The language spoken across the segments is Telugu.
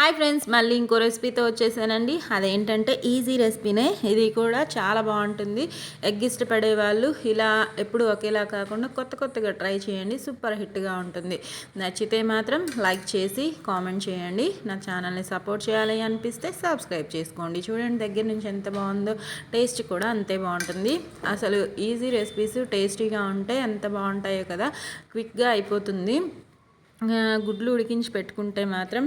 హాయ్ ఫ్రెండ్స్ మళ్ళీ ఇంకో రెసిపీతో వచ్చేసానండి. అదేంటంటే ఈజీ రెసిపీనే. ఇది కూడా చాలా బాగుంటుంది. ఎగ్ ఇష్టపడే వాళ్ళు ఇలా ఎప్పుడు ఒకేలా కాకుండా కొత్త కొత్తగా ట్రై చేయండి. సూపర్ హిట్గా ఉంటుంది. నచ్చితే మాత్రం లైక్ చేసి కామెంట్ చేయండి. నా ఛానల్ని సపోర్ట్ చేయాలి అనిపిస్తే సబ్స్క్రైబ్ చేసుకోండి. చూడండి దగ్గర నుంచి ఎంత బాగుందో. టేస్ట్ కూడా అంతే బాగుంటుంది. అసలు ఈజీ రెసిపీస్ టేస్టీగా ఉంటే ఎంత బాగుంటాయో కదా. క్విక్గా అయిపోతుంది. గుడ్లు ఉడికించి పెట్టుకుంటే మాత్రం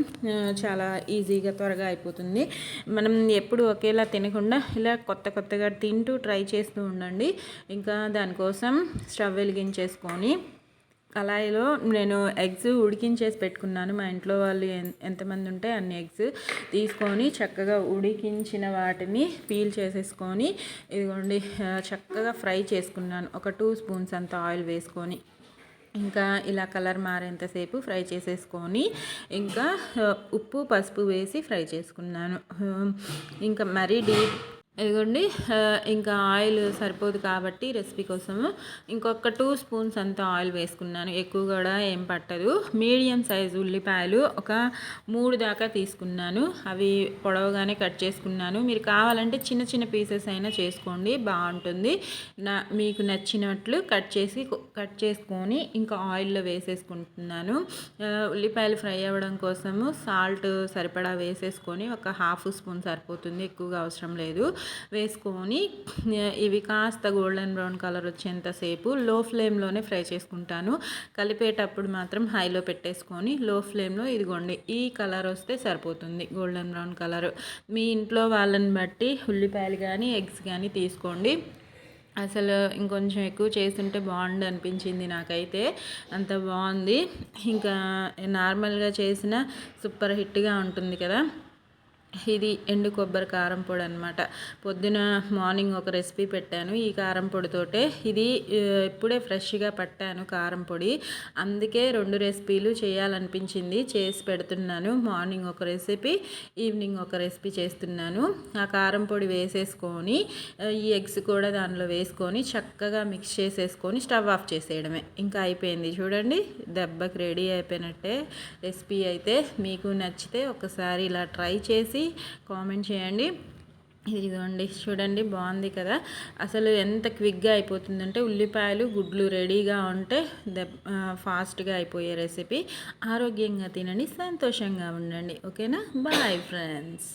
చాలా ఈజీగా త్వరగా అయిపోతుంది. మనం ఎప్పుడు ఒకేలా తినకుండా ఇలా కొత్త కొత్తగా తింటూ ట్రై చేస్తూ ఉండండి. ఇంకా దానికోసం స్టవ్ వెలిగించేసుకొని కళాయిలో నేను ఎగ్స్ ఉడికించేసి పెట్టుకున్నాను. మా ఇంట్లో వాళ్ళు ఎంతమంది ఉంటే అన్ని ఎగ్స్ తీసుకొని చక్కగా ఉడికించిన వాటిని పీల్ చేసేసుకొని ఇదిగోండి చక్కగా ఫ్రై చేసుకున్నాను. ఒక టూ స్పూన్స్ అంత ఆయిల్ వేసుకొని. ఇంకా ఇలా కలర్ మారేంతసేపు ఫ్రై చేసేసుకొని ఇంకా ఉప్పు పసుపు వేసి ఫ్రై చేసుకున్నాను. ఇంకా మరీ డీప్ ఇదిగోండి ఇంకా ఆయిల్ సరిపోదు కాబట్టి రెసిపీ కోసము ఇంకొక టూ స్పూన్స్ అంత ఆయిల్ వేసుకున్నాను. ఎక్కువ కూడా ఏం పట్టదు. మీడియం సైజు ఉల్లిపాయలు ఒక మూడు దాకా తీసుకున్నాను. అవి పొడవుగానే కట్ చేసుకున్నాను. మీరు కావాలంటే చిన్న చిన్న పీసెస్ అయినా చేసుకోండి బాగుంటుంది. నా మీకు నచ్చినట్లు కట్ చేసి కట్ చేసుకొని ఇంకా ఆయిల్లో వేసేసుకుంటున్నాను. ఉల్లిపాయలు ఫ్రై అవ్వడం కోసము సాల్ట్ సరిపడా వేసేసుకొని ఒక హాఫ్ స్పూన్ సరిపోతుంది. ఎక్కువగా అవసరం లేదు. వేసుకొని ఇవి కాస్త గోల్డెన్ బ్రౌన్ కలర్ వచ్చేంతసేపు లో ఫ్లేమ్లోనే ఫ్రై చేసుకుంటాను. కలిపేటప్పుడు మాత్రం హైలో పెట్టేసుకొని లో ఫ్లేమ్లో ఇదిగోండి ఈ కలర్ వస్తే సరిపోతుంది గోల్డెన్ బ్రౌన్ కలర్. మీ ఇంట్లో వాళ్ళని బట్టి ఉల్లిపాయలు కానీ ఎగ్స్ కానీ తీసుకోండి. అసలు ఇంకొంచెం ఎక్కువ చేస్తుంటే బాగుండు అనిపించింది నాకైతే. అంత బాగుంది. ఇంకా నార్మల్గా చేసిన సూపర్ హిట్గా ఉంటుంది కదా. ఇది ఎండు కొబ్బరి కారం పొడి అనమాట పొద్దున మార్నింగ్ ఒక రెసిపీ పెట్టాను. ఈ కారం పొడితోటే ఇది ఇప్పుడే ఫ్రెష్గా పట్టాను కారం పొడి. అందుకే రెండు రెసిపీలు చేయాలనిపించింది చేసి పెడుతున్నాను. మార్నింగ్ ఒక రెసిపీ ఈవినింగ్ ఒక రెసిపీ చేస్తున్నాను. ఆ కారం పొడి వేసేసుకొని ఈ ఎగ్స్ కూడా దానిలో వేసుకొని చక్కగా మిక్స్ చేసేసుకొని స్టవ్ ఆఫ్ చేసేయడమే. ఇంకా అయిపోయింది. చూడండి దెబ్బకి రెడీ అయిపోయినట్టే రెసిపీ అయితే. మీకు నచ్చితే ఒకసారి ఇలా ట్రై చేసి కామెంట్ చేయండి. ఇదిగోండి చూడండి బాగుంది కదా. అసలు ఎంత క్విక్గా అయిపోతుందంటే ఉల్లిపాయలు గుడ్లు రెడీగా ఉంటే ఫాస్ట్గా అయిపోయే రెసిపీ. ఆరోగ్యంగా తినండి సంతోషంగా ఉండండి. ఓకేనా? Bye friends.